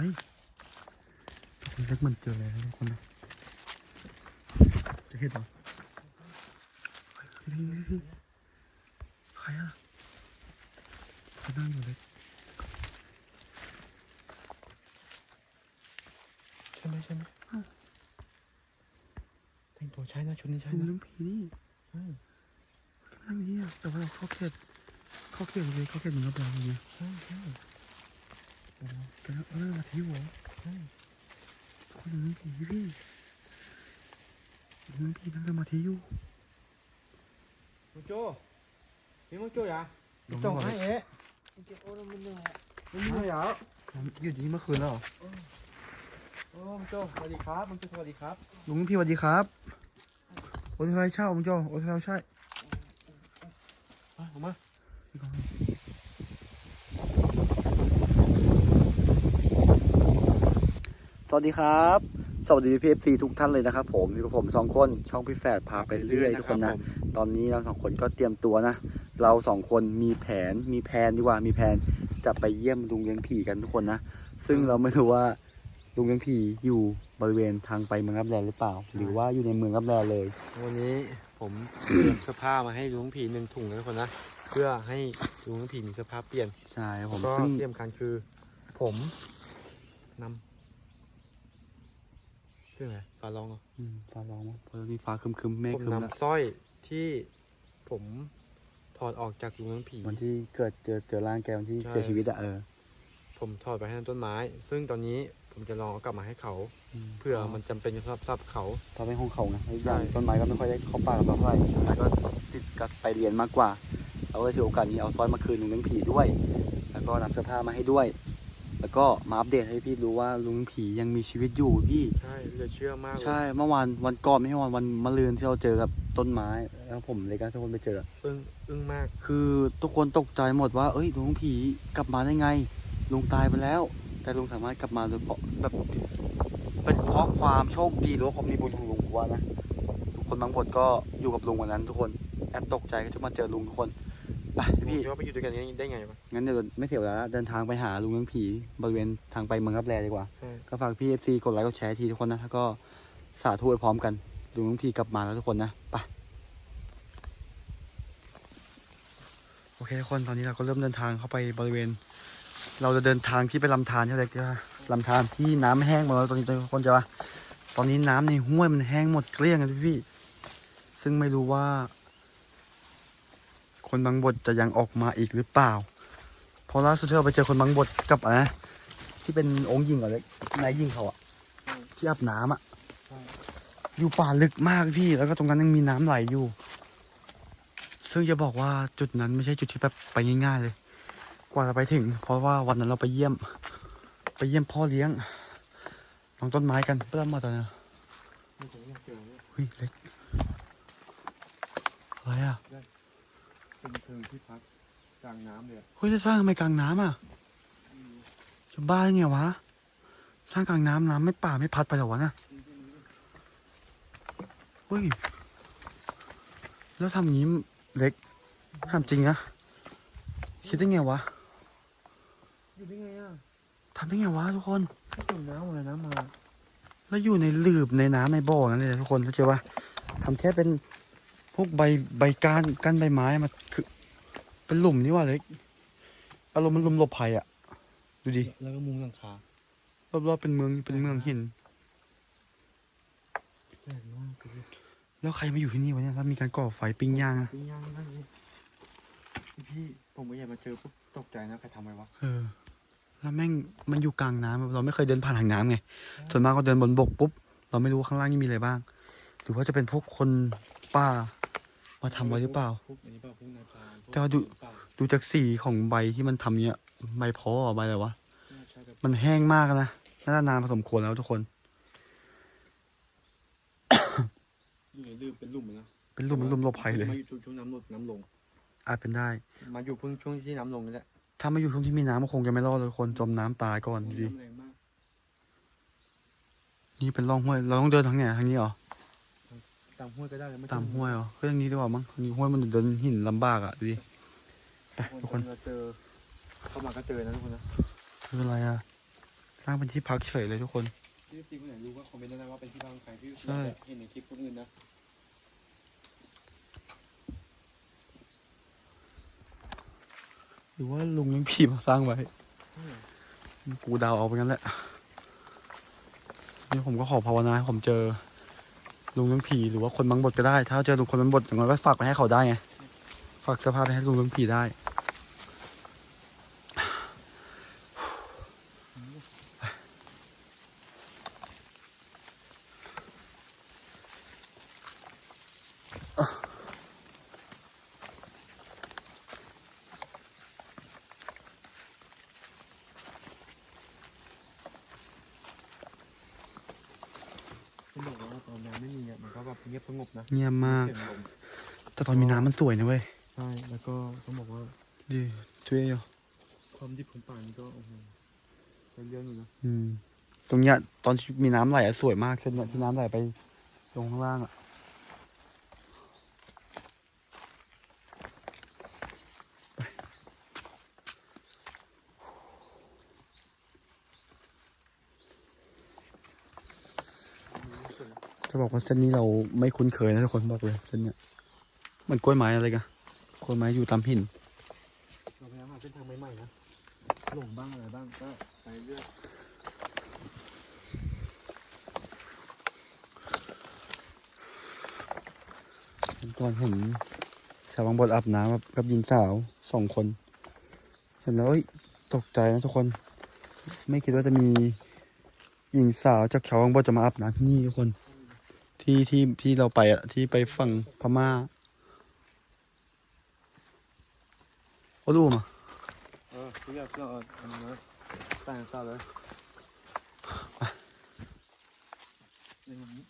ฮ้ยทุกคนเล็กมันเจออะไรนะทุกคนนะจะเห็นหรอใครอะใครนั่งอยู่เล็กใช่ไหมใช่ไหมแต่งตัวใช่นะชุดนี้ใช่นะเรื่องผีนี่ใช่นั่งอยู่นี่แต่ว่าเราเข้าเขตเข้าเขตเลยเข้าเขตหนึ่งรับเรองเลยนี่ยใช่ใช่ ต่แล้วเออมาที่หัวใช่คนหนึ่งผีพี่หนึ่งผีนั่งสมาธิอยู่มึงโจ้มีมึงโจ้ยาจงให้เอ๊ะมึงโอ้มึงเหนื่อยมึงเหนื่อยเหรออยู่ดีเมื่อคืนแล้วเหรอโอ้มึงโจ้สวัสดีครับมึงโจ้สวัสดีครับลุงพี่สวัสดีครับโอ้ยใช่เช่าลุงโจ้โอ้ยใช่ใช่มาออกมาส วัสดีครับ สวัสดีพีเอฟซีทุกท่านเลยนะครับ ผมอยู่กับผมสองคนช่องพี่แฝดพาไปเรื่อยทุกคนนะตอนนี้เราสองคนก็เตรียมตัวนะ เราสองคนมีแผนมีแผนดีกว่ามีแผนจะไปเยี่ยมลุงเลี้ยงผีกันทุกคนนะ ซึ่งเราไม่รู้ว่าลุงเลี้ยงผีอยู่บริเวณทางไปเมืองรับแลหรือเปล่า หรือว่าอยู่ในเมืองรับแลเลย วันนี้ผมเตรียมเสื้อผ้ามาให้ลุงผีหนึ่งถุงนะทุกคนนะเพื่อให้ลุงผีมีเสื้อผ้าเปลี่ยนใช่ผมก็ซึ่งเตรียมการคือ ผมนำ คือไงฟ้าร้องเหรออืมฟ้าร้องมั้งเพราะมีฟ้าครึมๆเมฆผมครึมแล้วนำสร้อยที่ผมถอดออกจากลุงเลี้ยงผี วันที่เกิดเจอเจอร่างแกวันที่ใช่ เสียชีวิตอะเออผมถอดไปให้ต้นไม้ ซึ่งตอนนี้ผมจะลองเอากลับมาให้เขาเพื่อมันจำเป็นสำหรับสำหรับเขา เพราะเป็นของเขาไงแล้วอีกอย่างใช่ ต้นไม้ก็ไม่ค่อยได้เขาป่ากับเราเท่าไหร่แล้วก็ติดกับไปเรียนมากกว่า เราก็เลยถือโอกาสนี้เอาสร้อยมาคืนลุงเลี้ยงผีด้วย แล้วก็นำเสื้อผ้ามาให้ด้วย แล้วก็มาอัปเดตให้พี่รู้ว่าลุงเลี้ยงผียังมีชีวิตอยู่พี่ ใช่เหลือเชื่อมากเลยใช่เมื่อวานวันก่อนไม่ใช่วันวันมะรืนที่เราเจอกับต้นไม้แล้วผมเลยก็ทุกคนไปเจอ อึ้งอึ้งมาก คือทุกคนตกใจหมดว่า เอ้ยลุงผีกลับมาได้ไง ลุงตายไปแล้ว แต่ลุงสามารถกลับมาโดยเพราะแบบเป็นเพราะความโชคดีหรือว่าความมีบุญของลุงผมว่านะทุกคนบางบทก็อยู่กับลุงวันนั้น ทุกคนแอบตกใจก็จะมาเจอลุงทุกคน ไปพี่พี่ว่าไปอยู่ด้วยกันนี้ได้ไงวะงั้นเดี๋ยวไม่เสียเวลาเดินทางไปหาลุงเลี้ยงผีบริเวณทางไปเมืองรับแลดีกว่าใช่ก็ฝากพี่เอฟซีกดไลค์กดแชร์ทีทุกคนนะแล้วก็สาธุไปพร้อมกันลุงน้องพีกลับมาแล้วทุกคนนะไปโอเคทุกคนตอนนี้เราก็เริ่มเดินทางเข้าไปบริเวณ เราจะเดินทางที่ไปลำธารใช่ไหมใช่ไหมลำธารที่น้ำแห้งหมดแล้วตอนนี้ทุกคนจะว่าตอนนี้น้ำในห้วยมันแห้งหมดเกลี้ยงเลยพี่ๆซึ่งไม่รู้ว่า คนบางบทจะยังออกมาอีกหรือเปล่าเพราะล่าสุดที่เราไปเจอคนบางบทกับอะไรนะที่เป็นองค์ยิงเหรอเล็กนายยิงเขาอะที่อาบน้ำอะอยู่ป่าลึกมากพี่ แล้วก็ตรงนั้นยังมีน้ำไหลอยู่ ซึ่งจะบอกว่าจุดนั้นไม่ใช่จุดที่แบบไปง่ายๆเลย กว่าจะไปถึง เพราะว่าวันนั้นเราไปเยี่ยม ไปเยี่ยมพ่อเลี้ยงน้องต้นไม้กันเพื่อมาตอนนี้ไม่ผมยังเจอเลยเฮ้ยเล็กอะไรอะ เป็นเพิงที่พักกลางน้ำเลยอะเฮ้ยจะสร้างทำไมกลางน้ำอะจะบ้าได้ไงวะ สร้างกลางน้ำน้ำไม่ป่าไม่พัดไปเหรอวะน่ะเฮ้ย แล้วทำอย่างนี้เล็กทำจริงนะ คิดได้ไงวะอยู่ได้ไงอะทำได้ไงวะทุกคน ถ้าจมน้ำอะไรน้ำมา แล้วอยู่ในหลืบในน้ำในบ่อนั่นเลยทุกคนเข้าใจปะทำแค่เป็นพ วกใบใบก้านก้านใบไม้มาคือ เป็นหลุมนี่ว่าเล็กอารมณ์มันหลุมหลบภัยอะดูดิแล้วก็มุงหลังคารอบๆเป็นเมืองเป็นเมืองหินแปลกมากเลยแล้วใครมาอยู่ที่นี่วะเนี่ยแล้วมีการก่อไฟปิ้งย่างอะปิ้งย่างนั่นเลยพี่ผมไม่อยากมาเจอปุ๊บตกใจนะใครทำไว้วะเออ แล้วแม่งมันอยู่กลางน้ำเราไม่เคยเดินผ่านทางน้ำไงส่วนมากก็เดินบนบกปุ๊บ เราไม่รู้ว่าข้างล่างนี่มีอะไรบ้าง หรือว่าจะเป็นพวกคนป่า มาทำไว้หรือเปล่าพวกอันนี้เปล่าพวกนายพรานพกแต่ว่าดู เปล่าดูจากสีของใบที่มันทำเนี่ยใบเพอใบอะไรวะ น่าใช่แบบมันแห้งมากนะน่าจะนานพอสมควรแล้วทุกคน อยู่ในลืมเป็นหลุมเลยนะเป็นหลุมหลุมหลบภัยเลย มาอยู่ช่วงน้ำลดน้ำลง อาจเป็นได้ มาอยู่เพิ่งช่วงที่น้ำลงนี่แหละถ้าไม่อยู่ช่วงที่มีน้ำก็คงจะไม่รอดเลยทุกคนจมน้ำตายก่อนดูดิน้ำแรงมากนี่เป็นร่องห้วย เราต้องเดินทางไหนทางนี้เหรอ ตามห้วยก็ได้เลยไตามห้วยเหรอก็ทางนี้ดีกว่ามั้งทางนี้ห้วยมันเดินหินลำบากอะดูดิไปทุทุกกคคนนเราเจอเข้ามาก็เจอนะทุกคนนะคืออะไรอะ สร้างเป็นที่พักเฉยเลยทุกคนพี่ซีคนไหนรู้ว่าคอมเมนต์ได้นะว่าเป็นที่บ้านใครพี่ใช่เห็นในคลิปคนอื่นนะหรือว่าลุงยังผีมาสร้างไว้กูเดาเอาไปงั้นแหละนี่ผมก็ขอภาวนาให้ผมเจอ ลุงเลี้ยงผีหรือว่าคนบังบทก็ได้ ถ้าเจอลุงคนบังบทอย่างน้อยก็ฝากไปให้เขาได้ไงฝากเสื้อผ้าไปให้ลุงเลี้ยงผีได้ เขาบ อกว่าตอนน้ำไม่มีอะมันก็แบบเงียบสงบนะเงียบมาก เสียงลมแต่ตอนมีน้ำมันสวยนะเว้ยใช่แล้วก็ต้องบอกว่าดีช่วยอยู่ความดิบของป่านี่ก็โอ้โหเป็นเรื่องอยู่นะอืม ตรงเนี้ยตอนที่มีน้ำไหลอะสวยมากเส้นเนี้ยที่น้ำไหลไปลงข้างล่างอะไป จะบอกว่าเส้นนี้เราไม่คุ้นเคยนะทุกคนบอกเลยเส้นเนี้ยเหมันกล้วยไม้อะไรกันกล้วยไม้อยู่ตามหินเราพยายามหาเส้นทางใหม่ๆนะหลงบ้างอะไรบ้างก็ไปเรื่อยก่อนเห็นชาวบางบดอาบน้ำกับกับหญิงสาวสองคน เห็นแล้วเอ้ยตกใจนะทุกคน ไม่คิดว่าจะมีหญิงสาวจากชาวบางบดจะมาอาบน้ำที่นี่ทุกคน ที่ที่ที่เราไปอะที่ไปฝั่งพม่าเขาดูมาเออทุกอย่างก็เอาอันนี้นะแต่งต่อเลยอย่างนี้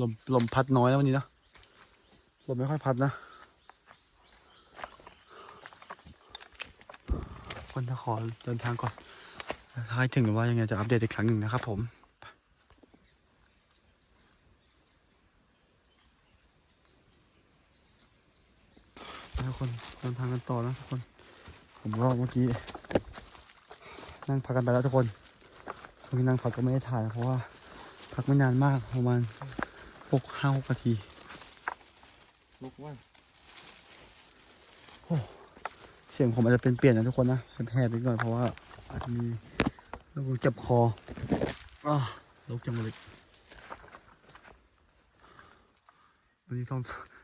ลมลมพัดน้อยนะวันนี้นะลมไม่ค่อยพัดนะ คนจะขอเดินทางก่อนถ้าให้ถึงหรือว่ายังไงจะอัปเดตอีกครั้งหนึ่งนะครับผมไปทุกคนเดินทางกันต่อนะทุกคน ผมก็เมื่อกี้ นั่งพักกันไปแล้วทุกคนช่วงที่นั่งพักก็ไม่ได้ถ่ายนะเพราะว่าพักไม่นานมากประมาณหกห้าหกนาทีลุกว่าเสียงผมอาจจะเป็นเปลี่ยนนะทุกคนนะเป็นแผลไปก่อนเพราะว่าอาจจะมีโรคจ็บคออ้าโรคจมูกวันนี้ท้อง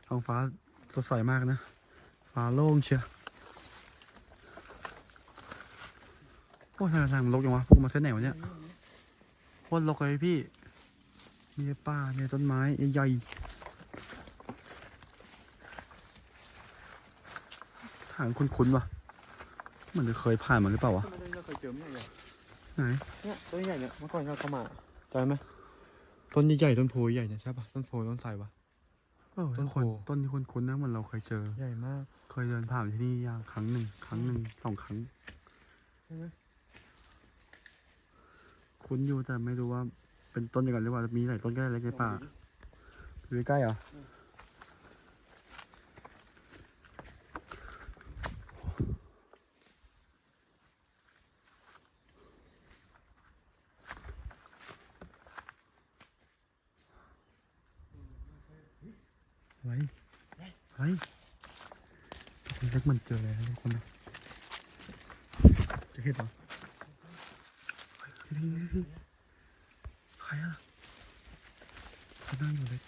ท้องฟ้าสดใสมากนะ ฟ้าโล่งเชียวโอ้ยทางทางมันรกยังวะพวกมาเส้นไหนวะเนี่ยโคตรรกเลยพี่ มีป่ามีต่ต้นไม้ใหญ่ๆ ทางคุ้นๆวะเหมือนจะเคยผ่านมาหรือเปล่าวะทำไมเราเคยเจอไม่ใหญ่ไหนเนี่ยตัวใหญ่เนี่ยเมื่อก่อนเราเข้ามาจำไหมต้นใหญ่ๆต้นโพใหญ่เนี่ยใช่ป่ะต้นโพต้นไทรปะเออต้นคนโพต้นที่คุ้นๆนะเหมือนเราเคยเจอ ใหญ่มาก เคยเดินผ่านที่นี่อย่างครั้งหนึ่งครั้งหนึ่งสองครั้งใช่ไหมคุ้นอยู่แต่ไม่รู้ว่าเป็นต้นเดียวกันหรือเปล่ามีหลายต้นแค่เล็กในป่าอยู่ใกล้ๆเหรอ ไว้ไว้คนเล็กมันเจออะไรนะทุกคนนะจะเห็นเหรอเฮ้ยเฮ้ยเฮ้ยเฮ้ยใครอะเขานั่งอยู่เลย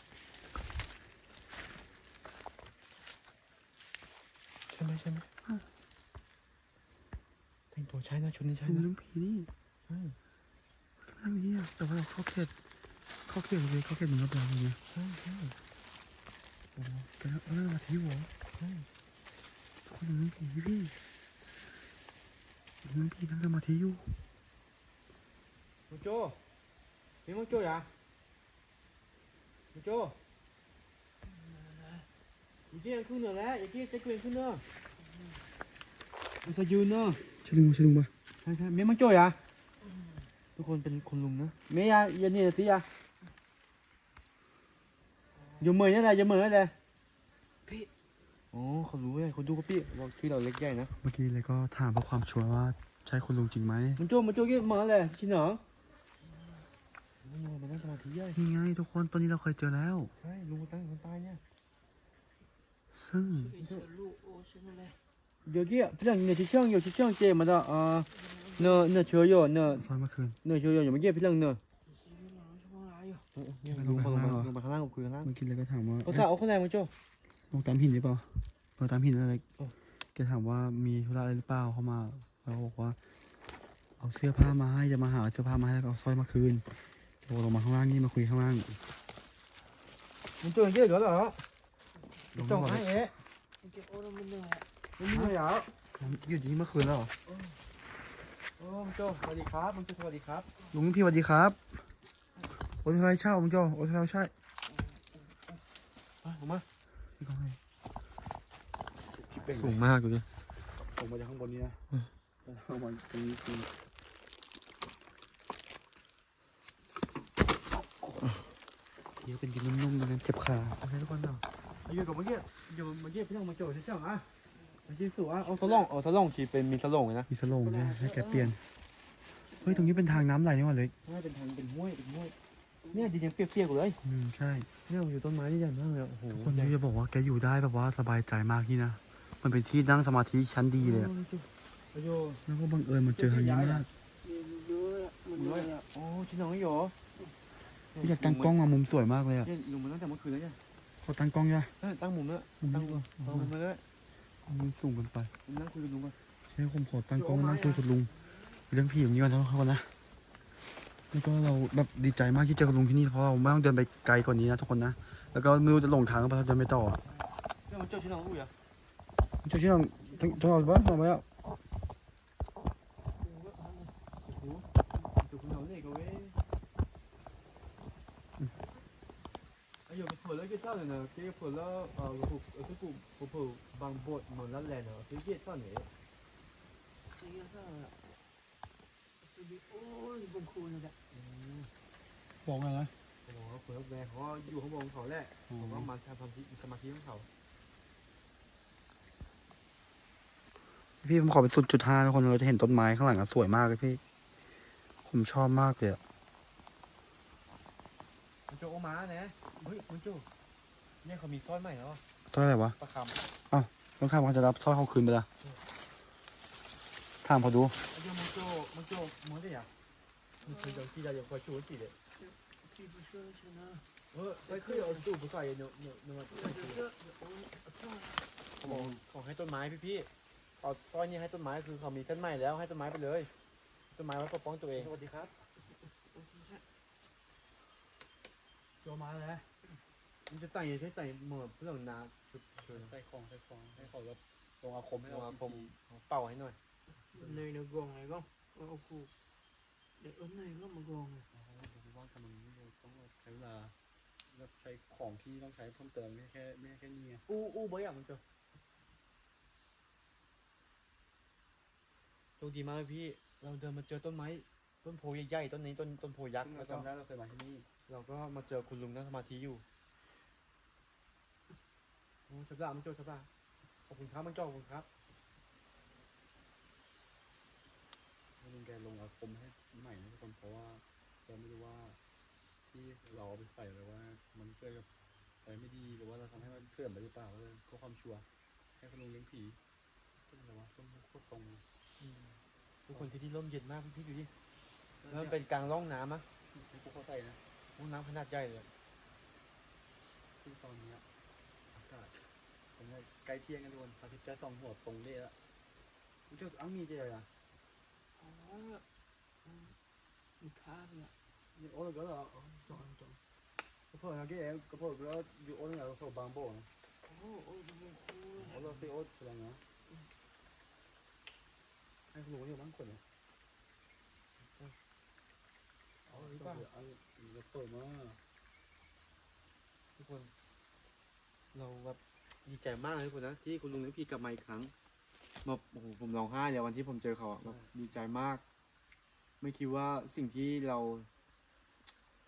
ใช่ไหมใช่ไหมแต่งตัวใช่นะชุดนี้ใช่ใช่นะเรื่องผีนี่ใช่นั่งอยู่เนี่ยแต่ว่าเราเข้าเขตเข้าเขตเลยเข้าเขตเหมือนกับเราเลยไงใช่ใช่ โอ้โหแต่แล้วเออมาที่หัวใช่คนเรื่องผีพี่เรื่องผีนั่งสมาธิอยู่มึงโจมีมึงโจอย่ามึงโจอีกทีขึ้นเหนือแล้วอีกทีจะเกวียนขึ้นเนอะมันจะยืนเนอะช่วยดึงมาช่วยดึงมาใช่ใช่เมียมันโจ้ยอะทุกคนเป็นคนลุงนะเมียอย่าเนี่ยสิอะ อย่าเหมยนี่แหละอย่าเหมยนี่แหละพี่อ๋อเขารู้ไงเขาดูกับพี่ว่าที่เราเล็กใหญ่นะเมื่อกี้เลยก็ถามเพื่อความชัวร์ว่าใช่คุณลุงจริงไหมมันโจ้มันโจ้กี่มาแหละชินหรอมันนั่งสมาธิใหญ่นี่ไงทุกคนตอนนี้เราเคยเจอแล้วใช่ลุงตั้งคนตายเนี่ยซึ่งเดี๋ยวกี้เรื่องเนี่ยชิช่างอยู่ชิช่างเจมันอะเนอเนอเชื่อเยเนอตอนเมื่อคืนเนอเชื่อโยอยู่เมื่อกี้พี่เรื่องเนอ ลงมาลงมาลงมาข้างล่างคุยข้างล่างเมื่อกี้เลยก็ถามว่าเอาซะเอาข้างในมาโจ้ลงตามหินหรือเปล่าเออตามหินอะไรแกถามว่ามีธุระอะไรหรือเปล่าเขามาเราบอกว่า เอาเสื้อผ้ามาให้จะมาหาเสื้อผ้ามาให้แล้วเอาสร้อยมาคืนโอ้ลงมาข้างล่างนี่มาคุยข้างล่างมันโจ้เยอะเหรอเหรอจ้องมาให้เอ๊ะมันมีเหรออยู่ที่เมื่อคืนแล้วเหรอโอ้มันโจ้สวัสดีครับมันโจ้สวัสดีครับลุงพี่สวัสดีครับ โอ้ยใช่เช่าลุงโจโอ้ยใช่ใช่มาออกมาที่เขาให้สูงมากดูดิลงมาจากข้างบนนี้นะอืมลงมาตรงนี้คือเดี๋ยวเป็นกินนุ่มๆนะเจ็บขาโอเคทุกคนเนาะอยู่กับเมื่อกี้อยู่เมื่อกี้พี่น้องมาโจ้ใช่ไหมอะเมื่อกี้สูอะเอาสลองเอาสลองที่เป็นมีสลองนะมีสโลงด้วยให้แกเปลี่ยนเฮ้ยตรงนี้เป็นทางน้ำไหลนี่หว่าเล็กไม่เป็นทางเป็นห้วยเป็นห้วย เนี่ยดินยังเปียกๆอยู่เลยอืมใช่เนี่ยอยู่ต้นไม้นี่ใหญ่มากเลยโอ้โหคนที่จะบอกว่าแกอยู่ได้แบบว่าสบายใจมากที่นะมันเป็นที่นั่งสมาธิชั้นดีเลยอะโอ้โหแล้วก็บังเอิญมาเจอทางนี้มากโอ้ชิน้องอยู่พี่อยากตั้งกล้องมามุมสวยมากเลยอะเนี่ยลุงมาตั้งแต่เมื่อคืนแล้วเนี่ยเขาตั้งกล้องใช่ไหมเออตั้งมุมแล้วมุมตั้งนี้มุมก็ตั้งมุมมาเลยมุมสูงเกันไปผมนั่งคุยกับลุงก่อนใช่ผมขอตั้งกล้องนั่งคุยกับลุงเรื่องผีอย่างนี้ก่อนนะครับนะ แล้วก็เราแบบดีใจมากที่เจอกับลุงที่นี่เพราะเราไม่ต้องเดินไปไกลกว่านี้นะทุกคนนะ แล้วก็ไม่รู้จะหลงทางหรือเปล่าถ้าเดินไม่ต่ออะเนี่ยมันเจ้าชิน้องรู้เหรอเจ้าชื่อเราต้องต้องเอาบ้างเอาไว้อะโอ้โหจุกชิน้องเนี่ยก็เว้ยไอ้อยู่กับเผื่อแล้วกี่เท่าเลยนะกี่เผื่อแล้วเออกูเออกูกูเผื่อบางบทเหมือนนั่นแหละเนาะกี่เท่าไหร่บอกอะไรนะโอ้โหเผื่อแม่เขาอยู่ข้างบนเขาแหละผมว่ามันทำสมาธิสมาธิของเขา พี่ผมขอไปสุดจุดห้าทุกคนเราจะเห็นต้นไม้ข้างหลังอะสวยมากเลยพี่ ผมชอบมากเลยอะมันโจโอมาเนี่ยเฮ้ยมันโจเนี่ยเขามีสร้อยใหม่แล้วอะต้นอะไรวะประคต้องข้ามเขาจะรับสร้อยเขาคืนไปละ ถามเขาดูำไอ้เจามันโจมันโจมันได้ยังมันคือเจ้าที่เราอยากคอยชูเด็เออไอ้คือเอาตู้ผู้ชายเนาะเนาะเนาะเขอกเขาให้ต้นไม้พี่พี่ๆเอาสร้อยนี้ให้ต้นไม้คือเขามีต้นไม้แล้วให้ต้นไม้ไปเลย ต้นไม้ไว้ปกป้องตัวเอง สวัสดีครับโจมาแล้ว มันจะใส่ใช้ใส่เหมวกเพื่อนนาใส่ของใส่ของให้เขาแบบลงอาคมให้เอาเราผมเป่าให้หน่อย này nó gòn này không ô cụ để ấn này nó mà gòn này ว่าทำมันไม่ต้องใช้เวลาแบบใช้ของที่ต้องใช้เพิ่มเติมไม่แค่ไม่แค่นี้ไงอู้อู้บ่อยากมันเจอโชคดีมากเลยพี่ เราเดินมาเจอต้นไม้ ต้นโพใหญ่ๆต้นนี้ต้นต้นโพยักษ์เราแล้วก็จำได้เราเคยมาที่นี่เราก็มาเจอคุณลุงนั่งสมาธิอยู่โอ้สับละมันโจสับละขอบคุณครับมันโจขอบคุณครับ ลุงแกลงอาคมให้ใหม่นะทุกคนเพราะว่าเราไม่รู้ว่าที่เราเอาไปใส่ไว้ว่า มันเกิดกับอะไรไม่ดีหรือว่าเราทำให้มันเสื่อมไปหรือเปล่าก็เลยเพื่อความชัวร์ให้คุณลุงเลี้ยงผีต้นอะไรวะต้นโคตรตรงเลยทุกคนที่ที่ร่มเย็นมากพี่ดูดิแล้วมันเป็นกลางร่องน้ำอะที่พวกเขาใส่นะร่องน้ำขนาดใหญ่เลยซึ่งตอนนี้อากาศผมว่าใกล้เที่ยงกันทุกคนพระอาทิตย์จะส่องหัวตรงเด้แล้วมันจะอังมีเจออะ Đó. Ừ. Mình khá rồi ạ นี่โอ้ยก็เหรอ Chọn chọn ก็เพิ่งมีเองก็เพิ่งก็อยู่โอ้ย เนี่ยเราส่งบางโบนะ Ô ô ô ô โอ้เราซื้อโอ้ยแสดงนะให้คุณลุงนี่บ้างคนเนี่ยเอาหรือเปล่าเอาเราเปิดมาทุกคน เราแบบดีใจมากเลยทุกคนนะที่คุณลุงและพี่กลับมาอีกครั้ง แบบโอ้โหผมร้องไห้เลยวันที่ผมเจอเขาอะแบบดีใจมาก ไม่คิดว่าสิ่งที่เรา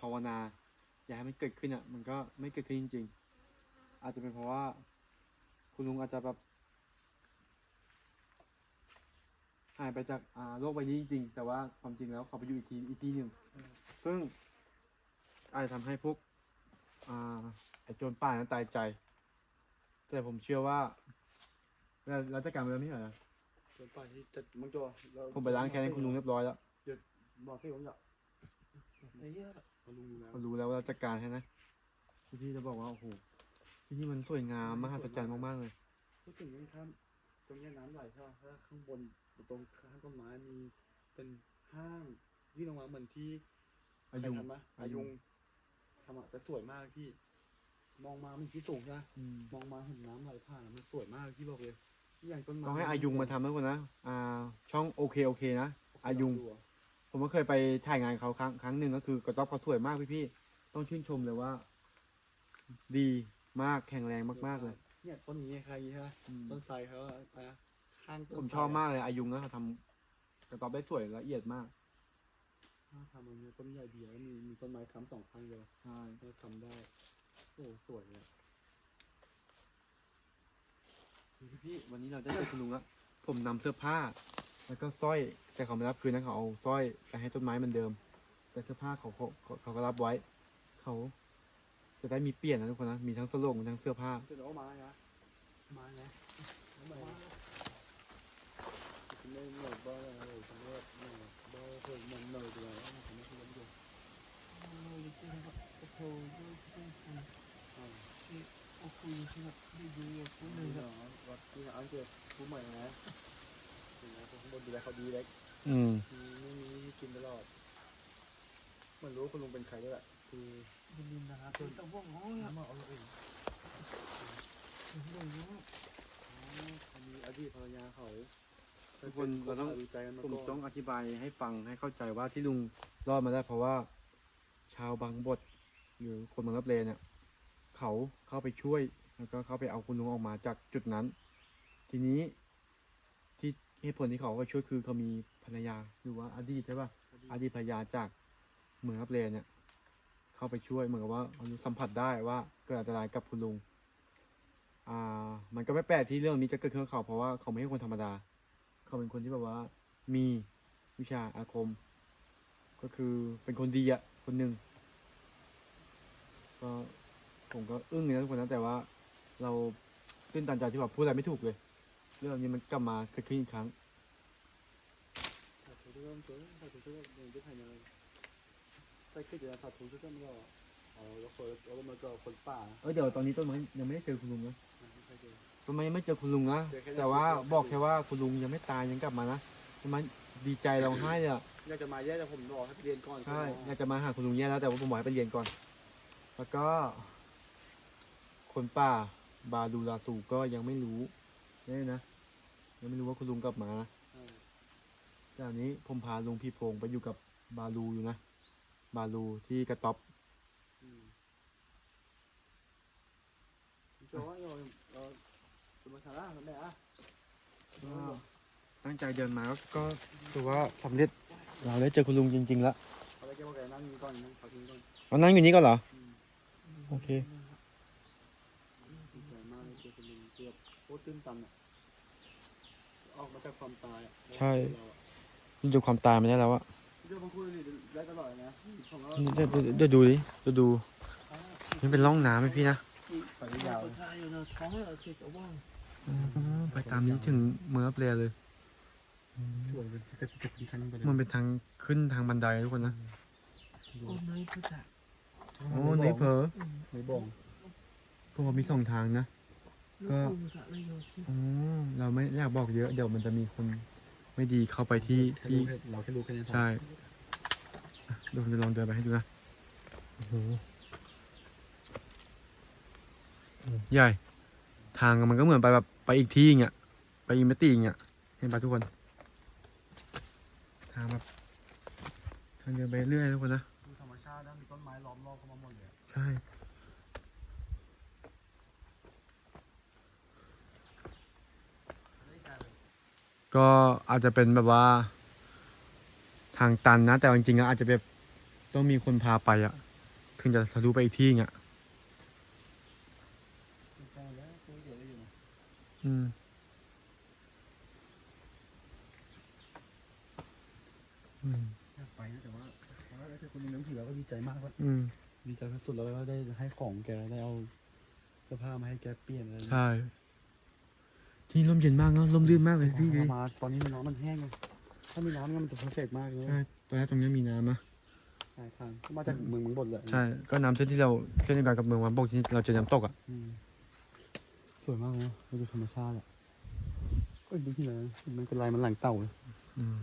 ภาวนา อยากให้มันเกิดขึ้นอะมันก็ไม่เกิดขึ้นจริง ๆ อาจจะเป็นเพราะว่า คุณลุงอาจจะแบบหายไปจากอ่าโลกใบนี้จริงๆแต่ว่าความจริงแล้วเขาไปอยู่อีกทีอีกที่หนึ่งซึ่งอาจจะทำให้พวกอ่าไอ้โจรป่านั้นตายใจ แต่ผมเชื่อว่า แล้วแล้วจัดการไปแล้วไม่ใช่เหรอจนป่านที่จะมึงตัวเรผมไปล้างแค้นให้คุณลุงเรียบร้อยแล้วบอกพี่ผมจะไอ้เหี้ยเขาลุงแล้วเขารู้แล้วว่าเราจัดการให้นะพี่พี่จะบอกว่าโอ้โหที่นี่มันสวยงามมหัศจรรย์มากๆเลย พูดถึงนี่ครับตรงเนี้ยน้ำไหลใช่ไหมแล้วข้างบนตรงข้างต้นไม้มีเป็นห้างที่ลงมาเหมือนที่อายุงใครทำปะอายุงทำอะจะสวยมากพี่ มองมามันที่สูงนะอืมมองมาเห็นน้ำไหลผ่านมันสวยมากพี่บอกเลยที่อย่างต้นไม้ต้องให้อายุงมาทำนะคุณนะอ่าช่องโอเคโอเคนะ อายุงดูอะผมก็เคยไปถ่ายงานเขาครั้งครั้งหนึ่งก็คือกระต๊อบเขาสวยมากพี่พี่ๆต้องชื่นชมเลยว่า ดีมากแข็งแรงมากๆเลยเนี่ยต้นนี้ใครใช่ไหมต้นไทรเขาอะอะไรนะข้างต้นผมไทรชอบมากเลยอายุงนะเขาทำกระต๊อบได้สวยละเอียดมากถ้าทำอันเนี้ยต้นใหญ่ดีแล้วมีมีต้นไม้ค้ำสองข้างเลยใช่ ก็ทำได้ โอ้สวยเลยพี่พี่ๆวันนี้เราได้เจอคุณลุงละผมนำเสื้อผ้า แล้วก็สร้อยแต่เขาไม่รับคืนนะเขาเอาสร้อยไปให้ต้นไม้เหมือนเดิม แต่เสื้อผ้าเขาเขาเขาเขาก็รับไว้ เขา จะได้มีเปลี่ยนนะทุกคนนะมีทั้งสโลงมีทั้งเสื้อผ้า จะเอาไม้นะไม้นะไม้ไม่เหนื่อยบ้าอะไรฉันว่าเหนื่อยบ้าเพิ่มมันเหนื่อยไปแล้วฉันไม่คิดว่าจะ เราจะเป็นแบบโอ้โหด้วยที่คุณอ่าโอ้โหคือแบบได้ดูแบบคนหนึ่งเหแบรอบวัดที่อังเกฤษผู้ใหม่นะเห็นไหมข้างบนดูแลเขาดีเล็กอืมไม่มีที่กินตลอดเหมันรู้ว่าคุณลุงเป็นใครด้วยแหละคือบุญนะครับเป็นตะว่องน้อยอะมาเอาเองโอ้โหเขามีอดีตภรรยาเขาทุกคนเราต้องผมต้องอธิบายให้ฟังให้เข้าใจว่าที่ลุงรอดมาได้เพราะว่า ชาวบางบทหรือคนเมืองรับเลเนี่ยเขาเข้าไปช่วยแล้วก็เข้าไปเอาคุณลุงออกมาจากจุดนั้น ทีนี้ที่เหตุผลที่เขาไปช่วยคือเขามีภรรยาหรือว่าอดีตใช่ปะอดีตภรรยาจากเมืองรับเลเนี่ย เข้าไปช่วยเหมือนกับว่าเขาสัมผัสได้ว่าเกิดอันตรายกับคุณลุงอ่า มันก็ไม่แปลกที่เรื่องนี้จะเกิดขึ้นกับเขาเพราะว่าเขาไม่ใช่คนธรรมดา เขาเป็นคนที่แบบว่ามีวิชาอาคม ก็คือเป็นคนดีอะ คนหนึ่งก็ผมก็อึ้งเลยนะทุกคนนะแต่ว่า เราตื้นตันใจที่แบบพูดอะไรไม่ถูกเลย เรื่องนี้มันกลับมาเกิดขึ้นอีกครั้งเดินไปถ่ายเออเดี๋ยวตอนนี้ต้นไม้ยังไม่ได้เจอคุณลุงนะไม่ใช่เดินต้นไม้ยังไม่เจอคุณลุงนะเจอแค่แต่ว่าบอกแค่ว่าคุณลุงยังไม่ตายยังกลับมานะต้นไม้ ดีใจร้องไห้เลยอะอยากจะมาแย่แต่ผมรอให้ไปเรียนก่อนใช่อยากจะมาหาคุณลุงแย่แล้วแต่ว่าผมบอกให้ไปเรียนก่อน แล้วก็ คนป่าบาดูลาสูก็ยังไม่รู้เนี่ยนะ ยังไม่รู้ว่าคุณลุงกลับมานะใช่แต่อันนี้ผมพาลุงพี่โพงไปอยู่กับบาลูอยู่นะ บาลูที่กระต๊อบอืมโจ้โยเออจะมาทำอะไรทำไมอะก็ ตั้งใจเดินมาก็ก็ถือว่าสำเร็จเราได้เจอคุณลุงจริงๆแล้วเอาไปแก้วแกนั่งก่อนนั่งพักก่อนเรานั่งอยู่นี่ก็เหรออืมโอเคดีใจมากเลยเจอคนหนึ่งเกือบโคตรตื้นตันอะออกมาจากความตายอะใช่เราอะนี่ดูความตายมาได้แล้วอะเดี๋ยวมาคุยนี่ได้ตลอดเลยนะผมว่าเดี๋ยวเดี๋ยวเดี๋ยวดูดิเดี๋ยวดู นี่เป็นร่องน้ำไหมพี่นะไปได้ยาวประทายอยู่นะท้องเราเสียตะว่องไปตามนี้ถึงเมืองอัปเรียเลย ช่วยเป็นกระติกกระติกขั้นไปมันเป็นทางขึ้นทางบันไดทุกคนนะ โอ้นายพระจักรโอ้นี่เพอไม่บ่งเพราะว่ามีสองทางนะ ก็ลูกภูมิสัตว์ระยองที่อ๋อเราไม่อยากบอกเยอะเดี๋ยวมันจะมีคนไม่ดีเข้าไปที่แค่ที่รู้แค่เราแค่รู้แค่นี้พอใช่อะเดี๋ยวผมจะลองเดินไปให้ดูนะโอ้โหโอ้ใหญ่ ทางมันก็เหมือนไปแบบไปอีกที่อย่างเงี้ยไปอีกมิติอย่างเงี้ยเห็นปะทุกคนทางแบบทางเดินไปเรื่อยทุกคนนะดูธรรมชาตินะมีต้นไม้ล้อมรอบเข้ามาหมดเลยอะใช่ก็อาจจะเป็นแบบว่า ทางตันนะ แต่จริงๆแล้วอาจจะแบบต้องมีคนพาไปอะถึงจะทะลุไปอีกที่อะจ ช่แล้วตัวเดียวได้อยู่นะ อืม อืม อยากไปนะแต่ว่าแต่ว่าถ้าคุณมีน้ำผีเราก็ดีใจ มากว่าอืมดีใจสุดๆแล้วก็ได้ให้ของแกได้เอาเสื้อผ้ามาให้แกเปลี่ยนอะไรใช่ที่ลมเย็นมากเนาะลมลื่นมากเลยพี่พี่พี่มาตอนนี้น้ำมันแห้งไงถ้ามีน้ำเนี่ยมันจะเพอร์เฟกต์มากเลยใช่ตอนแรกตรงนี้มีน้ำนะใช่ทางก็มาจากเมืองเมืองบนเลยใช่ก็น้ำเส้นที่เราเส้นเดียวกันกับเมืองวันบกที่เราเจอน้ำตกอะอืมสวยมากเลยนะดูธรรมชาติอะก็ดูที่ไหนมันเป็นลายมันหลังเต่าเลยอืม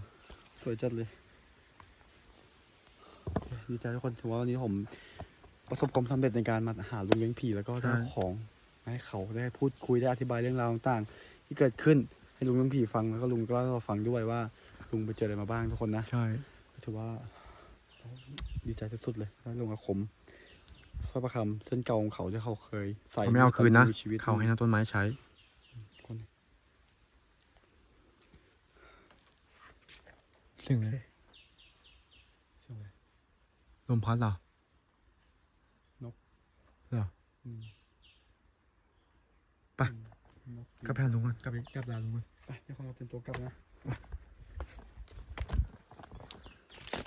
สวยจัดเลย ดีใจทุกคนถือว่าวันนี้ผมประสบความสำเร็จในการมาหาลุงเลี้ยงผีแล้วก็ได้ของมาให้เขาได้พูดคุยได้อธิบายเรื่องราวต่างๆ ที่เกิดขึ้นให้ลุงเลี้ยงผีฟังแล้วก็ลุงก็เล่าให้เราฟังด้วยว่าลุงไปเจออะไรมาบ้างทุกคนนะใช่ถือว่า ดีใจสุดๆเลยแล้วลุงอาคมพระประคำเส้นเก่าของเขาที่เขาเคย ใส่เขาไม่เอาคืนนะมีชีวิตเขาให้น้าต้นไม้ใช้คนสิ่งเลยใช่ไหม ลมพัดเหรอ นก เหรออืมไปนกกลับไปหาลุงกันกลับไปกลับลาลุงกันไปเดี๋ยวเราเตรียมตัวกลับนะ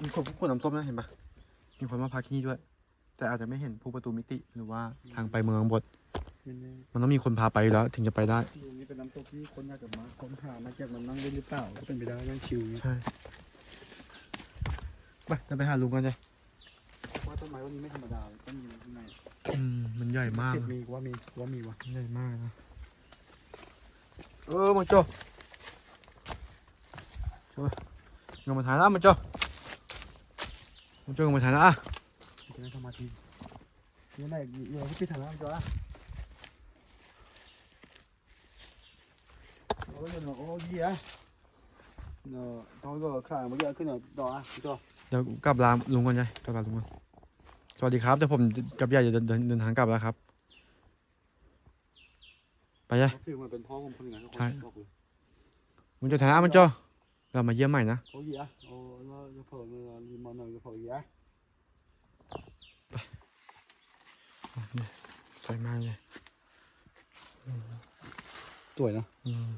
มีคนพูดน้ำส้มนะเห็นปะมีคนมาพักที่นี่ด้วย แต่อาจจะไม่เห็นผู้ประตูมิติหรือว่าทางไปเมืองบดไม่แน่มันต้องมีคนพาไปอยู่แล้ว ถึงจะไปได้ ที่ตรงนี้เป็นน้ำตกที่คนอยากจะมาค้นหามาเก็บมันนั่งเล่นหรือเปล่าก็เป็นไปได้นั่งชิลอย่างเงี้ยใช่ ไปจะไปหาลุงกันเลยเพราะว่า ต้นไม้ต้นนี้ไม่ธรรมดาเลยต้นนี้ข้างในอืมมันใหญ่มากเจ็ดมีว่ามีว่ามีวะใหญ่มากนะเออมาโจ้ใช่ปะเงามาถ่ายแล้วมาโจ้มาโจ้เงามาถ่ายแล้วอะจะได้สมาธินี่ไหนเดี๋ยวพี่ถ่ายน้ำจ้ะโอ้ยเนาะโอ้ยอะเนาะตอนก็ข้างเมื่อกี้ขึ้นเนาะต่ออะพี่ต่อเดี๋ยวกลับลาลุงกันใช่กลับลาลุงกัน สวัสดีครับเดี๋ยวผมกับยายจะเดินเดินเดินทางกลับแล้วครับ ไปยะฟิลมันเป็นพ่อของคนอื่นนะทุกคนใช่ บอกเลยมันจะถ่ายแล้วมันโจ้เรามาเยี่ยมใหม่นะ โอ้ยอะโอ้เราจะเผาเนาะลิมอนเนาะจะเผาอีกอะสวยมากเลยสวยนะอืม